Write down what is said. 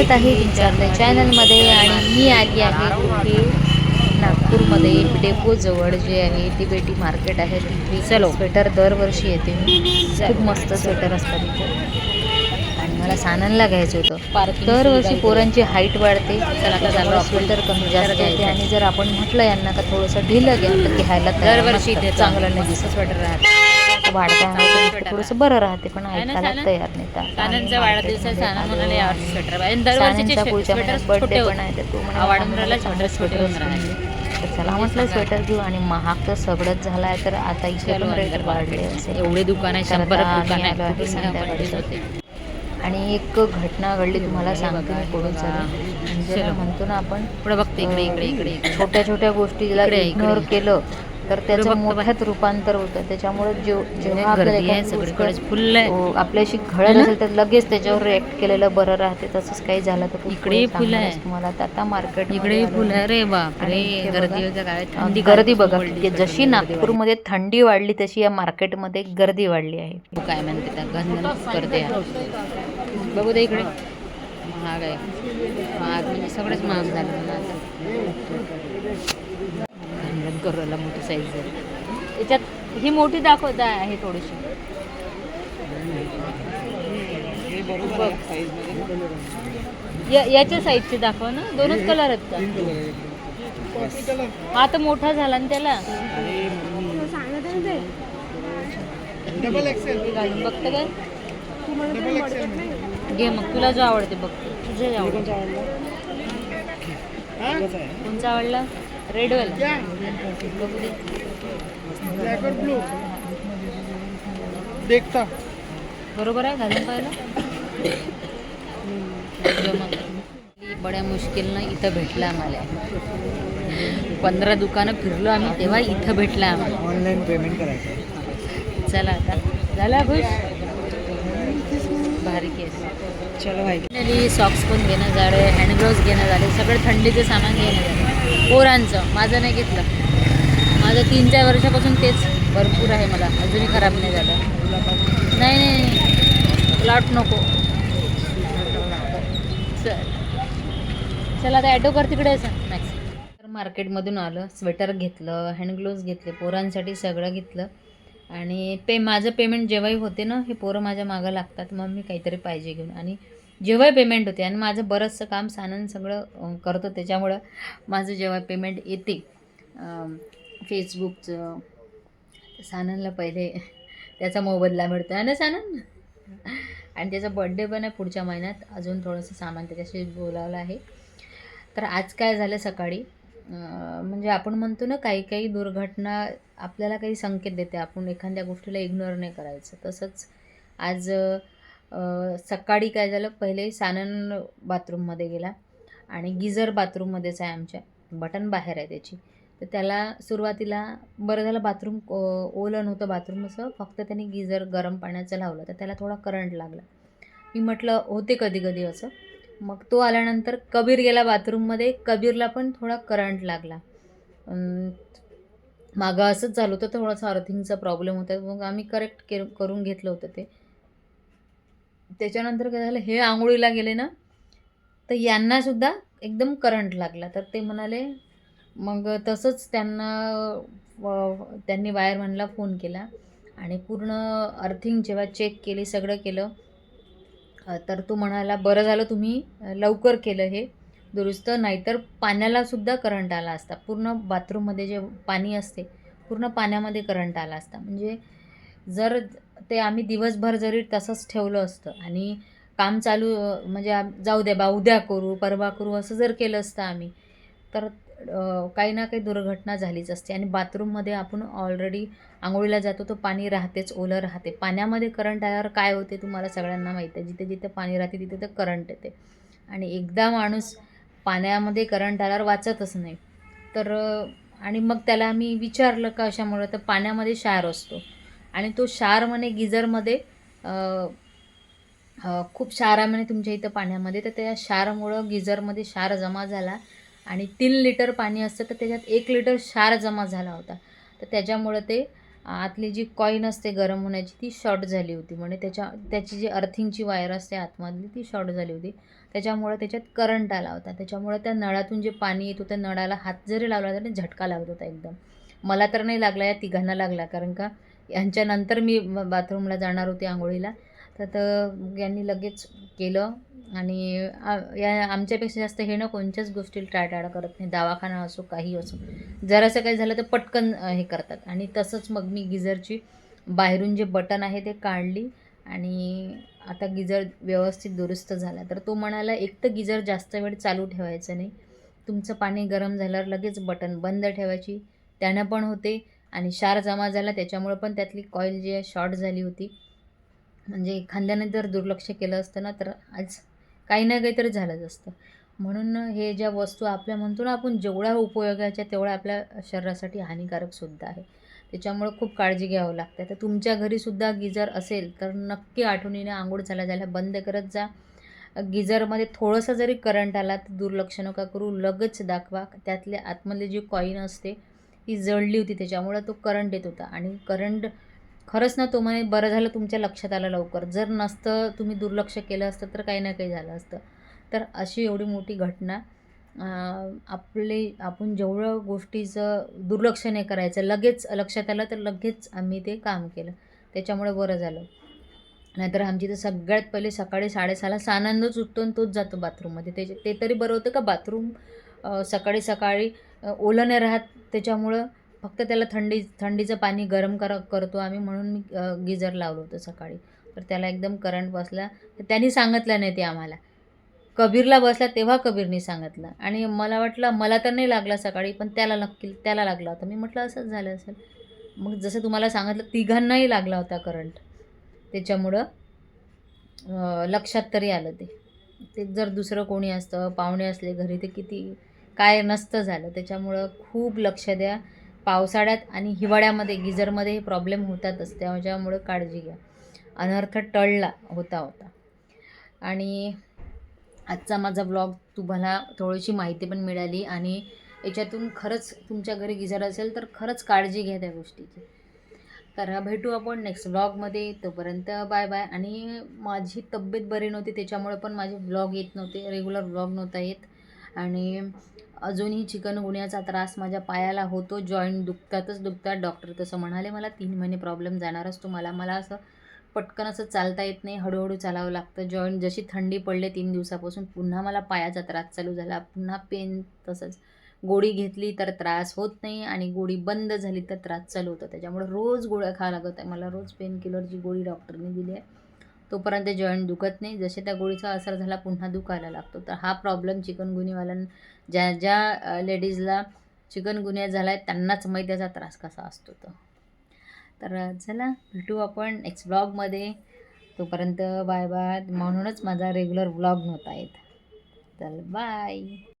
स्वागत आहे तुमच्या आपल्या चॅनलमध्ये आणि मी आली आहे कुठे नागपूरमध्ये डेपोजवळ जे आहे तिबेटी मार्केट आहे तिथे चलो. स्वेटर दरवर्षी येते मी खूप मस्त स्वेटर असतात तिथे आणि मला साननला घ्यायचं होतं दरवर्षी पोरांची हाईट वाढते. स्वेटर कमी जास्त. होते आणि जर आपण म्हटलं यांना का थोडंसं ढिलं घ्या तर घ्यायला दरवर्षी. इथे चांगलं नाही दिसत स्वेटर राहते वाढता स्वेटर थोडंसं बरं राहते पण ऐकायला? तयार नाही पुढच्या महिन्यात बर्थडे पण आहे तर तो म्हणे स्वेटर तर चला म्हटलं स्वेटर घेऊ आणि महाग तर सगळंच झालं आहे तर आता इथे पण रेट वाढले असेल. एवढे दुकान आहे संध्याकाळी. आणि एक घटना घडली तुम्हाला सांगते मी. चालेल म्हणजे म्हणतो ना आपण पुढे बघते इकडे इकडे इकडे. छोट्या छोट्या गोष्टीला इकडे, इग्नोर. केलं तर त्याचं. मोठ्यात रूपांतर होतं. त्याच्यामुळे जेव जेव्हा गर्दी आपल्याला अ, आपल्याशी घडत असेल तर लगेच त्याच्यावर रिॲक्ट केलेलं बरं राहते. तसंच काही झालं तर पुढे फुलं आहे. तुम्हाला तर आता मार्केट इकडे फुल आहे रे बाप रे आणि इथे गर्दी गर्दी बघा जशी नागपूरमध्ये थंडी वाढली तशी या मार्केटमध्ये गर्दी वाढली आहे. काय म्हणते करते बघू दे इकडे. महाग आहे महाग म्हणजे सगळंच महाग झालं आता. करूला मोठी साईज आहे याच्यात ही मोठी दाखवत आहे थोडीशी. बघ. या- याच्या साईजची दाखव ना. दोनच कलर आहेत का? हा तर मोठा झाला ना त्याला. हे घालून बघतं काय? घे मग. तुला जो आवडते बघ. तुझे आवडते. कोणचा आवडला? रेड वाला. बघू दे देखता. बरोबर आहे घालून पाहिलं. बड्या मुश्किलनं इथं भेटलं आम्हाला. पंधरा दुकानं फिरलो आम्ही तेव्हा इथं भेटलं आम्हाला. ऑनलाईन पेमेंट करायचं. चला आता. झाला खुश? भारी केस चलो भाई. सॉक्स पण घेणं झालं हँड ग्लोव्ज घेणं झाले सगळं थंडीचं सामान घेणं झालं. पोरांचं माझं नाही घेतलं. माझं तीन चार वर्षापासून तेच भरपूर आहे मला. अजूनही खराब नाही झालं. नाही नाही प्लॉट नको. चल. चला आता ॲटो कर तिकडे मॅक्स तर मार्केटमधून आलं स्वेटर घेतलं हँडग्लोव्ज घेतले पोरांसाठी सगळं घेतलं. आणि पे माझं पेमेंट जेव्हाही होते ना हे पोरं माझ्या मागं लागतात मग मी काहीतरी पाहिजे घेऊन. आणि जेव्हा पेमेंट होते आणि माझं बरंचसं काम सानन सगळं करतो त्याच्यामुळं माझं जेव्हा पेमेंट येते फेसबुकचं साननला पहिले त्याचा मोबदला मिळतो आहे ना सानन? आणि त्याचा बड्डे पण आहे पुढच्या महिन्यात. अजून थोडंसं सामान त्याच्याशी बोलावलं आहे. तर आज काय झालं सकाळी? म्हणजे आपण म्हणतो ना काही काही दुर्घटना आपल्याला काही संकेत देते. आपण एखाद्या गोष्टीला इग्नोर नाही करायचं. तसंच आज सकाळी काय झालं? पहिले सानन बाथरूममध्ये गेला आणि गिझर बाथरूममध्येच आहे आमच्या. बटन बाहेर आहे त्याची. तर त्याला सुरुवातीला बरं झालं बाथरूम ओलं नव्हतं बाथरूम असं. फक्त त्याने गिझर गरम पाण्याचं लावलं. तर त्याला थोडा करंट लागला. मी म्हटलं होते कधी कधी असं. मग तो आल्यानंतर कबीर गेला बाथरूममध्ये. कबीरला पण थोडा करंट लागला. मागं असंच झालं होतं. थोडासा अर्थिंगचा प्रॉब्लेम होता. मग आम्ही करेक्ट के करून घेतलं होतं ते. त्याच्यानंतर काय झालं हे आंघोळीला गेले ना तर यांनासुद्धा एकदम करंट लागला. तर ते म्हणाले मग तसंच त्यांना व- त्यांनी वायरमॅनला फोन केला आणि पूर्ण अर्थिंग जेव्हा चेक केली सगळं केलं तर तो म्हणाला बरं झालं तुम्ही लवकर केलं हे दुरुस्त नाहीतर पाण्यालासुद्धा करंट आला असता. पूर्ण बाथरूममध्ये जे पाणी असते पूर्ण पाण्यामध्ये करंट आला असता. म्हणजे जर ते आम्ही दिवसभर जरी तसंच ठेवलं असतं. आणि काम चालू म्हणजे जाऊ द्या बा उद्या करू परवा करू असं जर केलं असतं आम्ही तर काही ना काही दुर्घटना झालीच असते. आणि बाथरूममध्ये आपण ऑलरेडी आंघोळीला जातो तो पाणी राहतेच ओलं राहते. पाण्यामध्ये करंट आल्यावर काय होते तुम्हाला सगळ्यांना माहीत आहे. जिथे जिथे पाणी राहते तिथे तर करंट येते. आणि एकदा माणूस पाण्यामध्ये करंट आल्यावर वाचतच नाही. तर आणि मग त्याला आम्ही विचारलं का अशामुळं तर पाण्यामध्ये क्षार असतो. आणि तो क्षार म्हणे गिझरमध्ये खूप क्षार आहे म्हणे तुमच्या इथं पाण्यामध्ये. तर त्या क्षारमुळं गिझरमध्ये क्षार जमा झाला आणि तीन लिटर पाणी असतं तर त्याच्यात एक लिटर क्षार जमा झाला होता. तर त्याच्यामुळं ते आतली जी कॉईन असते गरम होण्याची ती शॉर्ट झाली होती. म्हणजे त्याच्या त्याची जी अर्थिंगची वायर असते आतमधली ती शॉर्ट झाली होती. त्याच्यामुळं त्याच्यात करंट आला होता. त्याच्यामुळं त्या नळातून जे पाणी येत होतं नळाला हात जरी लावला तरी झटका लागत होता एकदम. मला तर नाही लागला या तिघांना लागला. कारण का यांच्यानंतर मी बाथरूमला जाणार होते आंघोळीला. तर तर यांनी लगेच केलं आणि या आमच्यापेक्षा जास्त हे ना कोणत्याच गोष्टी टाळटाळ करत नाही. दवाखाना असो काही असो. जरासं काही झालं तर पटकन हे करतात. आणि तसंच मग मी गिझरची बाहेरून जे बटन आहे ते काढली आणि आता गिझर व्यवस्थित दुरुस्त झाला. तर तो म्हणाला एक तर गिझर जास्त वेळ चालू ठेवायचं नाही. तुमचं पाणी गरम झाल्यावर लगेच बटन बंद ठेवायची. त्यानं पण होते. आणि शार जमा झाला त्याच्यामुळं पण त्यातली कॉईल जी आहे शॉर्ट झाली होती. म्हणजे एखाद्याने जर दुर्लक्ष केलं असतं ना तर आज काही ना काहीतरी झालंच असतं. म्हणून हे ज्या वस्तू आपल्या म्हणतो ना आपण जेवढ्या उपयोगाच्या तेवढ्या आपल्या शरीरासाठी हानिकारकसुद्धा आहे. त्याच्यामुळं खूप काळजी घ्यावं लागते. तर तुमच्या घरीसुद्धा गिजर असेल तर नक्की आठवणीने आंघोळ झाल्या झाल्या बंद करत जा. गिझरमध्ये थोडंसं जरी करंट आला तर दुर्लक्ष नका करू. लगेच दाखवा. त्यातले आतमधले जी कॉईन असते ती जळली होती त्याच्यामुळं तो करंट येत होता. आणि करंट खरंच ना तो म्हणे बरं झालं तुमच्या लक्षात आलं लवकर. जर नसतं तुम्ही दुर्लक्ष केलं असतं तर काही ना काही झालं असतं. तर अशी एवढी मोठी घटना आपले आपण जेवढं गोष्टीचं दुर्लक्ष नाही करायचं लगेच लक्षात आलं तर लगेच आम्ही ते काम केलं. त्याच्यामुळे बरं झालं. नाहीतर आमची तर सगळ्यात पहिले सकाळी साडेसहाला सानंदच उठतो आणि तोच जातो बाथरूममध्ये त्याचे ते तरी बरं होतं का? बाथरूम सकाळी सकाळी ओलं नाही राहत. त्याच्यामुळं फक्त त्याला थंडी थंडीचं पाणी गरम कर करतो आम्ही. म्हणून मी गिझर लावलं होतं सकाळी. तर त्याला एकदम करंट बसला. तर त्यांनी सांगितलं नाही ते आम्हाला. कबीरला बसला तेव्हा कबीरनी सांगितलं. आणि मला वाटलं मला तर नाही लागला सकाळी पण त्याला नक्की त्याला लागला होता. मी म्हटलं असंच झालं असेल. मग जसं तुम्हाला सांगितलं तिघांनाही लागला होता करंट त्याच्यामुळं लक्षात तरी आलं ते. ते जर दुसरं कोणी असतं पाहुणे असले घरी ते किती काय नसतं झालं. त्याच्यामुळं खूप लक्ष द्या. पावसाळ्यात आणि हिवाळ्यामध्ये गिझरमध्ये हे प्रॉब्लेम होतातच त्याच्यामुळं काळजी घ्या. अनर्थ टळला होता होता. आणि आजचा माझा ब्लॉग तुम्हाला थोडीशी माहिती पण मिळाली आणि याच्यातून खरंच तुमच्या घरी गिझर असेल तर खरंच काळजी घ्या त्या गोष्टीची. तर भेटू आपण नेक्स्ट ब्लॉगमध्ये तोपर्यंत बाय बाय आणि माझी तब्येत बरी नव्हती त्याच्यामुळे पण माझे ब्लॉग येत नव्हते. रेग्युलर ब्लॉग नव्हता येत. आणि अजूनही चिकन गुण्याचा त्रास माझ्या पायाला होतो. जॉईंट दुखतातच दुखतात. डॉक्टर तसं म्हणाले मला तीन महिने प्रॉब्लेम जाणारच तुम्हाला. मला असं पटकन असं चालता येत नाही. हळूहळू चालावं लागतं. जॉईंट जशी थंडी पडले तीन दिवसापासून पुन्हा मला पायाचा त्रास चालू झाला. पुन्हा पेन तसंच गोळी घेतली तर त्रास होत नाही आणि गोळी बंद झाली तर त्रास चालू होतो. त्याच्यामुळे रोज गोळ्या खावं लागत आहे. मला रोज पेन किलरची गोळी डॉक्टरने दिली आहे. तोपर्यंत जॉईंट दुखत नाही. जसे त्या गोळीचा असर झाला पुन्हा दुखायला लागतो. तर हा प्रॉब्लेम चिकनगुनीवाल्यां ज्या ज्या लेडीजला चिकनगुन्या झाला आहे त्यांनाच मैद्याचा त्रास कसा असतो तो? तर चला भेटू आपण नेक्स्ट ब्लॉगमध्ये तोपर्यंत बाय बाय म्हणूनच माझा रेग्युलर ब्लॉग नव्हता येत. चल बाय